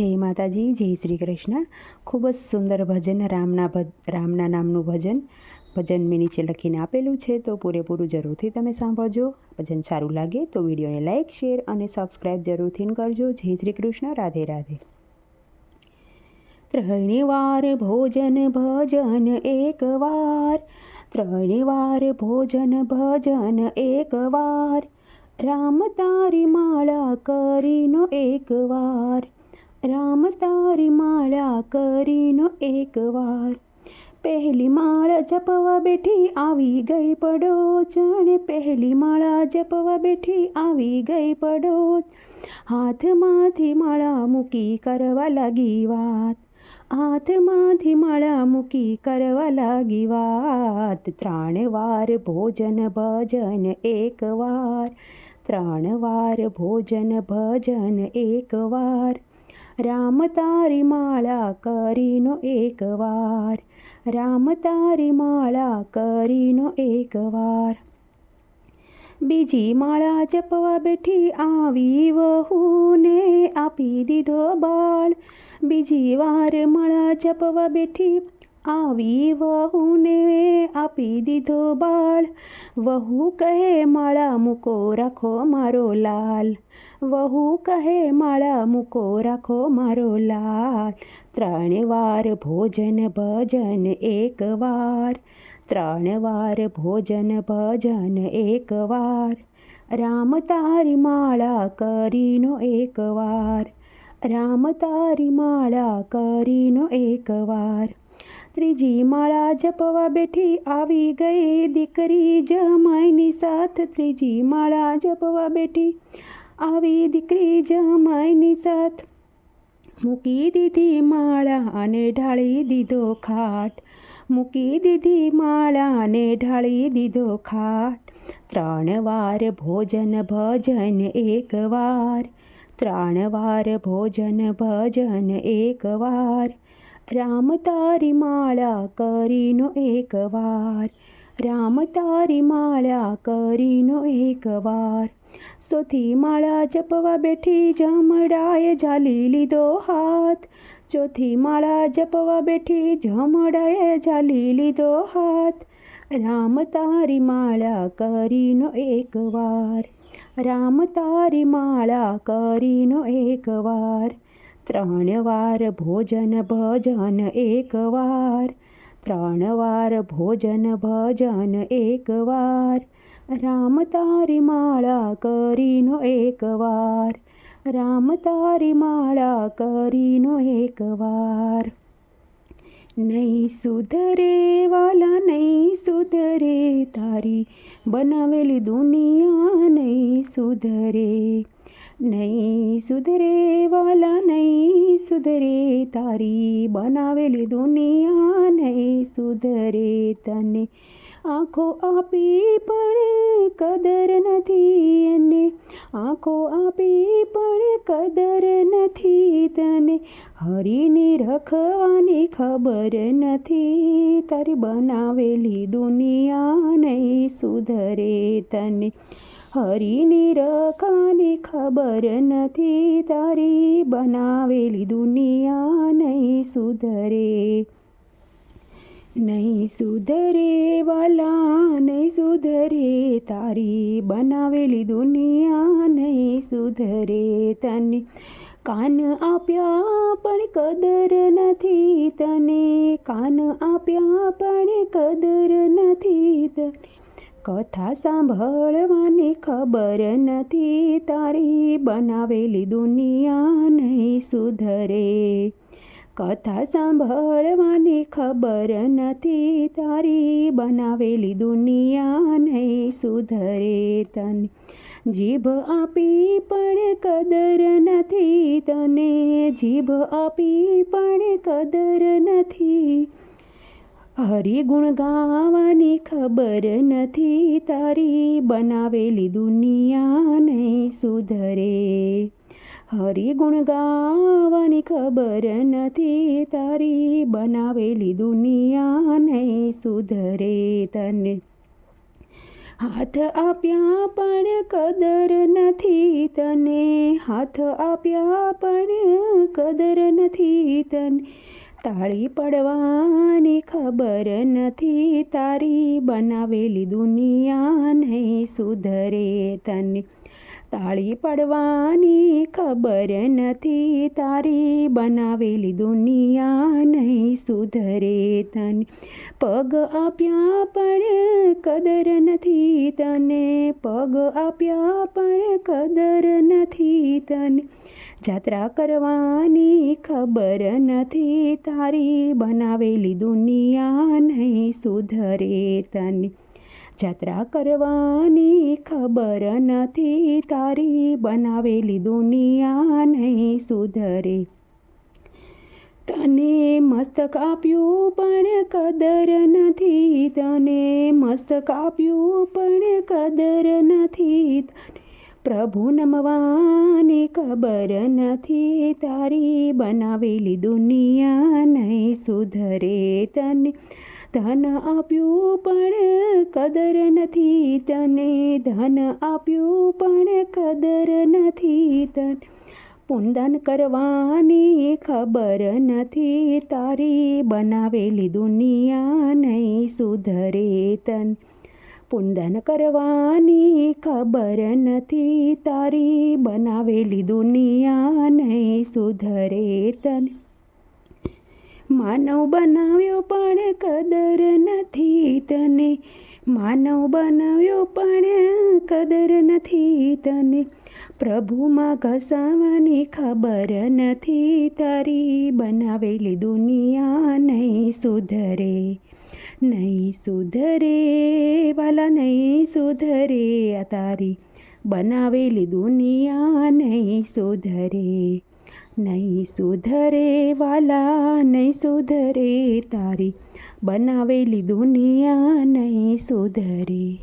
જય માતાજી. જય શ્રી કૃષ્ણ. ખૂબ જ સુંદર ભજન, રામના રામના નામનું ભજન ભજન મેં નીચે લખીને આપેલું છે, તો પૂરેપૂરું જરૂરથી તમે સાંભળજો. ભજન સારું લાગે તો વિડીયોને લાઇક શેર અને સબસ્ક્રાઈબ જરૂરથી કરજો. જય શ્રી કૃષ્ણ. રાધે રાધે. ત્રણે વાર ભોજન, ભજન એક વાર. ત્રણ વાર ભોજન, ભજન એક વાર. રામ તારી માળા કરીનો એક વાર. રામ તારી માળા કરીનો એક વાર. પહેલી માળા જપવા બેઠી આવી ગઈ પડો જાણે પહેલી માળા જપવા બેઠી આવી ગઈ પડો હાથમાંથી માળા મૂકી કરવા લાગી વાત. હાથમાંથી માળા મૂકી કરવા લાગી વાત. ત્રણ વાર ભોજન, ભજન, એક વાર. ત્રણ વાર ભોજન, ભજન, એક વાર. રામ તારી માળા કરીનો એક વાર રામ તારી માળા કરીનો એક વાર બીજી માળા જપવા બેઠી આવી વહુને આપી દીધો બાળ બીજી વાર માળા જપવા બેઠી આવી વહુને આપી દીધો બાળ. વહુ કહે, માળા મૂકો, રાખો મારો લાલ. વહુ કહે, માળા મૂકો, રાખો મારો લાલ. ત્રણ વાર ભોજન, ભજન, એક વાર. ત્રણ વાર ભોજન, ભજન, એક વાર. રામ તારી માળા કરીનો એક વાર. રામ તારી માળા કરીનો એક વાર. ત્રીજી માળા જપવા બેઠી આવી ગઈ દીકરી જમાઈની સાથ. ત્રીજી માળા જપવા બેઠી આવી દીકરી જમાઈની સાથ. મૂકી દીધી માળા અને ઢાળી દીધો ખાટ. મૂકી દીધી માળા અને ઢાળી દીધો ખાટ. ત્રણ વાર ભોજન, ભજન એક વાર. ત્રણ વાર ભોજન, ભજન એક વાર. રામ તારી માળા કરીનો એક વાર રામ તારી માળા કરીનો એક વાર સોથી માળા જપવા બેઠી જમડાએ ઝાલી લીધો હાથ ચોથી માળા જપવા બેઠી જમડાએ ઝાલી લીધો હાથ રામ તારી માળા કરીનો એક વાર રામ તારી માળા કરીનો એક વાર ત્રણ વાર ભોજન ભજન એક વાર ત્રણ વાર ભોજન ભજન એક વાર રામ તારી માળા કરીનો એક વાર રામ તારી માળા કરીનો એક વાર નહીં સુધરે વાલા, નહીં સુધરે તારી. બનાવેલી દુનિયા નહીં સુધરે. નહીં સુધરે વાલા નહીં સુધરે, તારી બનાવેલી દુનિયા નહીં સુધરે તને. આંખો આપી પણ કદર નથી એને. આંખો આપી પણ કદર નથી તને. હરીની રખવાની ખબર નથી, તારી બનાવેલી દુનિયા નહીં સુધરે તને. હરીની રખાની ખબર નથી તારી, બનાવેલી દુનિયા નહીં સુધરે. નહીં સુધરે વાલા, નહીં સુધરે તારી, બનાવેલી દુનિયા નહીં સુધરે. તને કાન આપ્યા પણ કદર નથી તને, કાન આપ્યા પણ કદર નથી તને. કથા સાંભળવાની ખબર નથી. તારી બનાવેલી દુનિયા નહીં સુધરે. કથા સાંભળવાની ખબર નથી. તારી બનાવેલી દુનિયા નહીં સુધરે. તને જીભ આપી પણ કદર નથી. તને જીભ આપી પણ કદર નથી. હરિગુણ ગાવાની ખબર નથી તારી, બનાવેલી દુનિયા નહીં સુધરે હરિગુણ ગાવાની ખબર નથી તારી, બનાવેલી દુનિયા નહીં સુધરે તને. હાથ આપ્યા પણ કદર નથી તને, હાથ આપ્યા પણ કદર નથી તને. તાળી પડવાની ખબર નથી, તારી બનાવેલી દુનિયા નહીં સુધરે તને. તાળી પડવાની ખબર નથી, તારી બનાવેલી દુનિયા નહીં સુધરે તને. પગ આપ્યા પણ કદર નથી તને, પગ આપ્યા પણ કદર નથી તને. જાત્રા કરવાની ખબર નથી. તારી બનાવેલી દુનિયા નહીં સુધરે તને. જાત્રા કરવાની ખબર નથી. તારી બનાવેલી દુનિયા નહીં સુધરે તને. મસ્તક આપ્યું પણ કદર નથી. તને મસ્તક આપ્યું પણ કદર નથી. પ્રભુ નમવાની ખબર નથી તારી બનાવેલી દુનિયા નહીં સુધરે તને. ધન આપ્યું પણ કદર નથી તને. ધન આપ્યું પણ કદર નથી તને. પુંદન કરવાની ખબર નથી તારી બનાવેલી દુનિયા નહીં સુધરે તન. પુંદન કરવાની ખબર નથી તારી. બનાવેલી દુનિયા નહીં સુધરે તને. માનવ બનાવ્યો પણ કદર નથી તને. માનવ બનાવ્યો પણ કદર નથી તને. પ્રભુમાં ઘસાવાની ખબર નથી તારી. બનાવેલી દુનિયા નહીં સુધરે નહીં સુધરે, વાલા નહીં સુધરે, આ તારી બનાવેલી દુનિયા નહીં સુધરે. નહીં સુધરે, વાલા નહીં સુધરે, તારી બનાવેલી દુનિયા નહીં સુધરે.